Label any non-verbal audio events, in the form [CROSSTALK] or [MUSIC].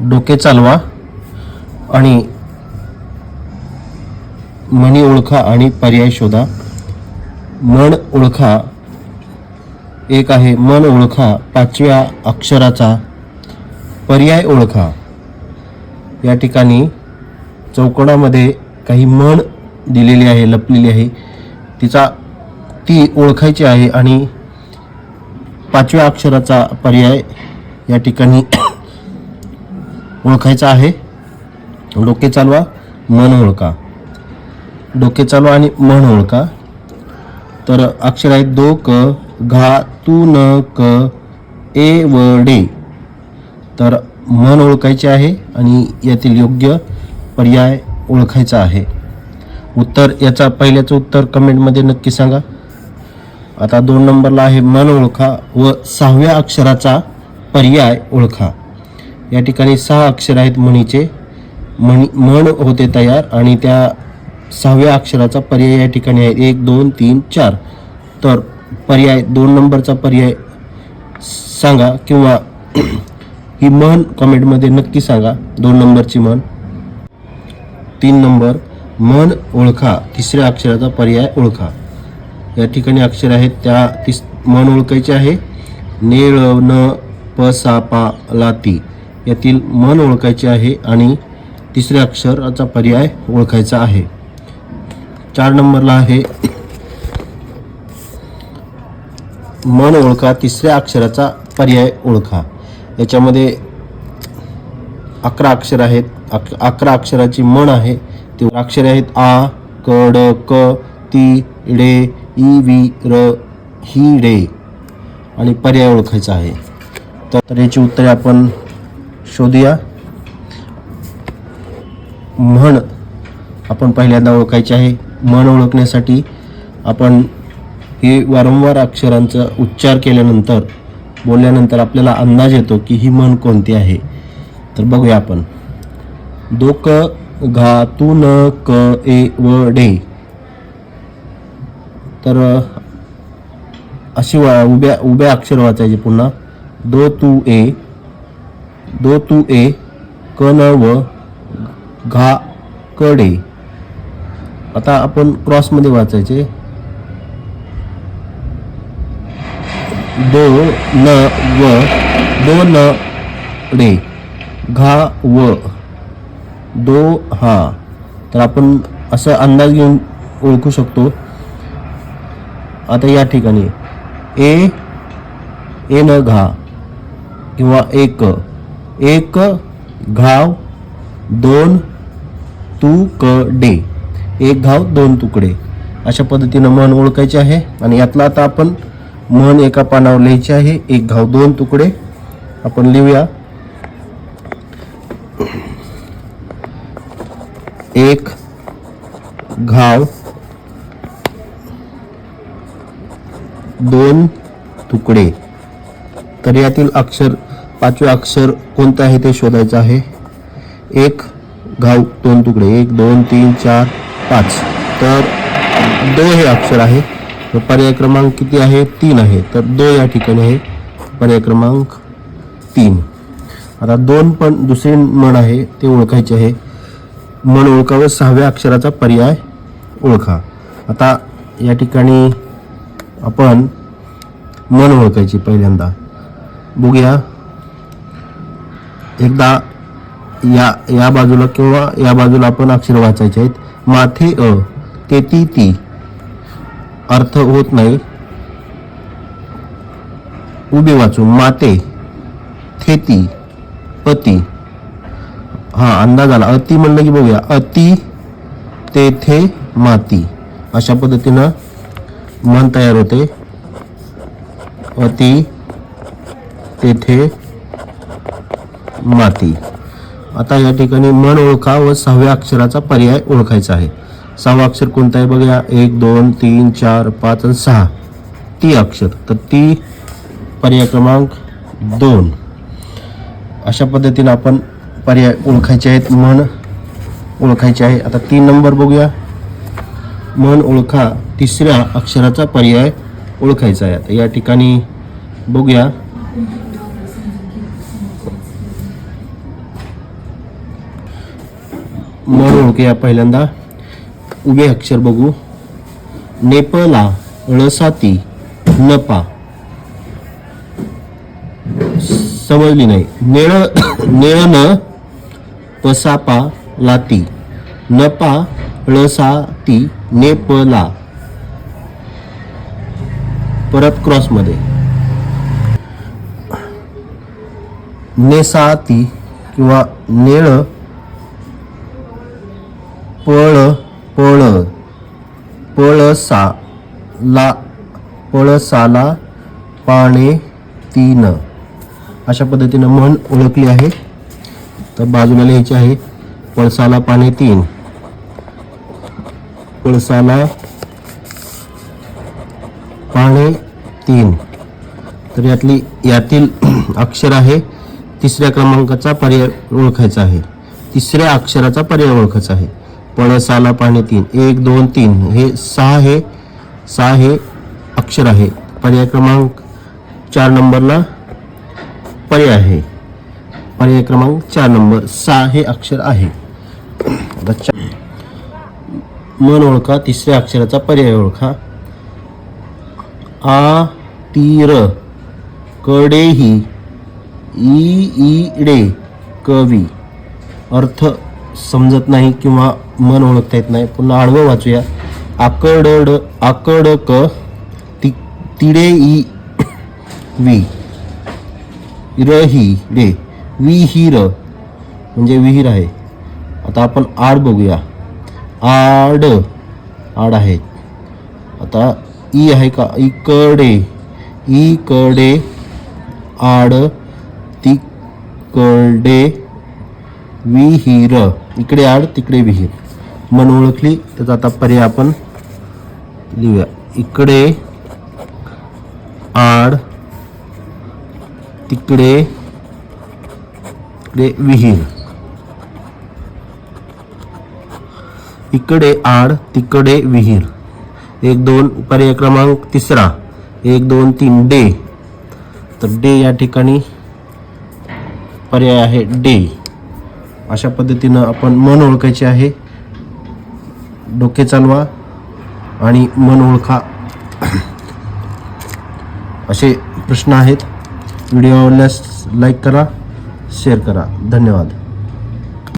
डोके चालवा आणि मनी ओळखा आणि पर्याय शोधा. मन ओळखा. एक आहे मन ओळखा. पाचव्या अक्षराचा पर्याय ओळखा. या ठिकाणी चौकोनामध्ये काही म्हण दिलेली आहे लपलेली आहे. तिचा ती ओळखायची आहे आणि पाचव्या अक्षराचा पर्याय या ठिकाणी ओळखायचा आहे. डोके चालवा मन ओळखा. डोके चालवा आणि मन ओळखा. तर अक्षर आहेत दो क घा तू न क ए व डे. तर मन ओळखायचे आहे आणि यातील योग्य पर्याय ओळखायचा आहे. उत्तर याचा पहिल्याचं उत्तर कमेंटमध्ये नक्की सांगा. आता दोन नंबरला आहे मन ओळखा व सहाव्या अक्षराचा पर्याय ओळखा. या ठिकाणी सहा अक्षर आहेत म्हणीचे. म्हणी म्हण होते तयार आणि त्या सहाव्या अक्षराचा पर्याय या ठिकाणी आहे. एक दोन तीन चार. तर पर्याय दोन नंबरचा पर्याय सांगा किंवा [CLEARS THROAT] ही म्हण कमेंटमध्ये नक्की सांगा. दोन नंबरची म्हण. तीन नंबर मन ओळखा. तिसऱ्या अक्षराचा पर्याय ओळखा. या ठिकाणी अक्षर आहेत त्या तिस मन ओळखायचे आहे. नेळ न प सा पा ला ती. यातील मन ओळखायचे आहे आणि तिसऱ्या अक्षराचा पर्याय ओळखायचा आहे. चार नंबरला आहे. मन ओळखा तिसऱ्या अक्षराचा पर्याय ओळखा. याच्यामध्ये अकरा अक्षर आहेत. अक अकरा अक्षराची मन आहे. ते अक्षरे आहेत आ क ड क ती डे ई वी र ही डे. आणि पर्याय ओळखायचा आहे. तर याची उत्तरे आपण शोधूया. म्हण आपण पहिल्यांदा ओळखायचे आहे. म्हण ओळखण्यासाठी आपण हे वारंवार अक्षरांचा उच्चार केल्यानंतर बोलल्यानंतर आपल्याला अंदाज येतो की ही म्हण कोणती आहे. तर बघूया आपण. दो क घा तू न क ए व डे तर अशी वा उभ्या उभ्या अक्षर वाचायचे पुन्हा. दो तू ए. दो तू ए क न व घा क डे. आता आपण क्रॉसमध्ये वाचायचे. दो न व दो न डे घा व. दो हा. तर आपण असं अंदाज घेऊन ओळखू शकतो. आता या ठिकाणी. ए ए न घा किंवा एक. एक घाव दोन तुकडे एक घाव दोन तुकडे. अशा पद्धतीनं मन ओळखायचे आहे. आणि यातला आता आपण मन एका पानावर लिहायचे आहे. एक घाव दोन तुकडे. आपण लिहूया. एक घाव दोन तुकडे. तर यातील अक्षर पाचवे अक्षर कोणतं आहे ते शोधायचं आहे? एक घाव दोन तुकडे एक दोन तीन चार पाच. तर दो हे अक्षर आहे. तर पर्याय क्रमांक किती आहे? तीन आहे. तर दो या ठिकाणी आहे. पर्याय क्रमांक तीन. आता दोन पण दुसरी म्हण आहे ते ओळखायचे आहे. म्हण ओळखावं सहाव्या अक्षराचा पर्याय ओळखा. आता या ठिकाणी आपण मन ओळखायची पहिल्यांदा. बघूया. एकदा या या बाजूला किंवा या बाजूला आपण अक्षर वाचायचे आहेत. माथे अ ते ती. ती अर्थ होत नाही. उभे वाचू माते थेती पती. हा अंदाज आला. अति म्हणलं की बघूया. अति तेथे माती. अशा पद्धतीनं मन तयार होते. अति तेथे माती. आता या ठिकाणी मन ओळखा व सहाव्या अक्षराचा पर्याय ओळखायचा आहे. सहावा अक्षर कोणता आहे बघूया? एक दोन तीन चार पाच आणि सहा. ती अक्षर. तर ती पर्याय क्रमांक दोन. अशा पद्धतीने आपण पर्याय ओळखायचे आहेत. मन ओळखायचे आहे. आता तीन नंबर बघूया. मन ओळखा तिसऱ्या अक्षराचा पर्याय ओळखायचा आहे. आता या ठिकाणी बघूया. संख्या पहिल्यांदा उभे अक्षर बघू. नेपला ळसाती नपा. समजली नाही. नेळ नेळन पसापा लाती. नपा ळसाती नेपला परत क्रॉसमध्ये. नेसाती किंवा नेळ पळ पळ. पळसा ला पळसाला पाणे तीन. अशा पद्धतीनं म्हण ओळखली आहे. तर बाजूला लिहायची आहे पळसाला पाने तीन. पळसाला पाने तीन. तर यातली यातील [CLEARS THROAT] अक्षर आहे तिसऱ्या क्रमांकाचा पर्याय ओळखायचा आहे. तिसऱ्या अक्षराचा पर्याय ओळखायचा आहे. पळसाला पाने तीन. एक दोन तीन. हे सहा हे सहा हे अक्षर आहे. पर्याय क्रमांक चार नंबरला पर्याय आहे. पर्याय क्रमांक चार नंबर सहा हे अक्षर आहे. मन ओळखा तिसऱ्या अक्षराचा पर्याय ओळखा. आ तीर कडेही ई इडे कवी अर्थ समजत नाही किंवा मन ओळखता येत नाही. पुन्हा आडवं वाचूया. आकडड आकडक ति तिडे ई वी. रही रे. विहीर. म्हणजे विहीर आहे. आता आपण आड बघूया. आड आड आहे. आता ई आहे का? इकडे इकडे आड तिकडे विहीर. इकडे आड तिकडे विहीर. मन ओळखली त्याचा आता पर्याय आपण लिहूया. इकडे आड तिकडे इकडे विहीर. इकडे आड तिकडे विहीर. एक दोन पर्याय क्रमांक तिसरा. एक दोन तीन डे. तर डे या ठिकाणी पर्याय आहे डे. अशा पद्धतीनं आपण मन ओळखायचे आहे. डोके चालवा आणि मन ओळखा. असे प्रश्न आहेत. व्हिडिओ आवडल्यास लाईक करा शेअर करा. धन्यवाद.